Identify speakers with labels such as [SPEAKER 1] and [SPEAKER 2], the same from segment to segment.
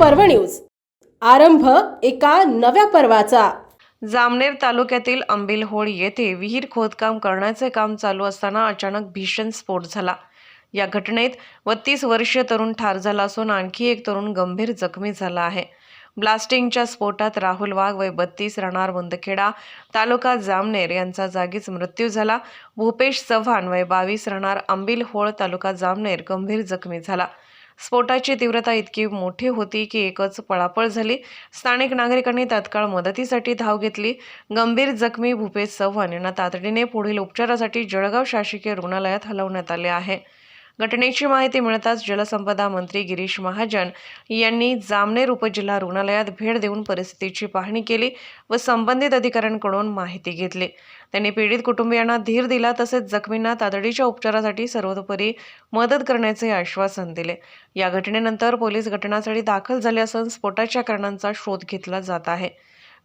[SPEAKER 1] पर्व न्यूज. आरंभ एका नव्या पर्वाचा.
[SPEAKER 2] जामनेर तालुक्यातील आंबिलहोळ येथे विहीर खोदकाम करण्याचे काम चालू असताना अचानक भीषण स्फोट झाला. या घटनेत बत्तीस वर्षीय तरुण ठार झाला असून आणखी एक तरुण गंभीर जखमी झाला आहे. ब्लास्टिंगच्या स्फोटात राहुल वाघ वय बत्तीस राहणार मुंदखेडा तालुका जामनेर यांचा जागीच मृत्यू झाला. भूपेश चव्हाण वय बावीस राहणार आंबिलहोळ तालुका जामनेर गंभीर जखमी झाला. स्फोटाची तीव्रता इतकी मोठी होती की एकच पळापळ झाली. स्थानिक नागरिकांनी तात्काळ मदतीसाठी धाव घेतली. गंभीर जखमी भूपेश चव्हाण यांना तातडीने पुढील उपचारासाठी जळगाव शासकीय रुग्णालयात हलवण्यात आले आहे. घटनेची माहिती मिळताच जलसंपदा मंत्री गिरीश महाजन यांनी जामनेर उपजिल्हा रुग्णालयात भेट देऊन परिस्थितीची पाहणी केली व संबंधित अधिकाऱ्यांकडून माहिती घेतली. त्यांनी पीडित कुटुंबियांना धीर दिला तसेच जखमींना तातडीच्या उपचारासाठी सर्वतोपरी मदत करण्याचे आश्वासन दिले. या घटनेनंतर पोलीस घटनास्थळी दाखल झाले असून स्फोटाच्या कारणांचा शोध घेतला जात आहे.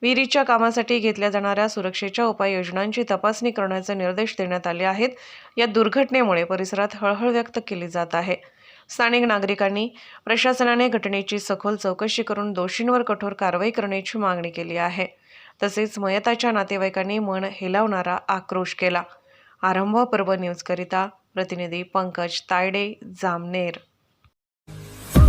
[SPEAKER 2] विहिरीच्या कामासाठी घेतल्या जाणाऱ्या सुरक्षेच्या उपाययोजनांची तपासणी करण्याचे निर्देश देण्यात आले आहेत. या दुर्घटनेमुळे परिसरात हळहळ व्यक्त केली जात आहे. स्थानिक नागरिकांनी प्रशासनाने घटनेची सखोल चौकशी करून दोषींवर कठोर कारवाई करण्याची मागणी केली आहे. तसेच मयताच्या नातेवाईकांनी मन हेलावणारा आक्रोश केला. आरंभ पर्व न्यूजकरिता प्रतिनिधी पंकज तायडे जामनेर.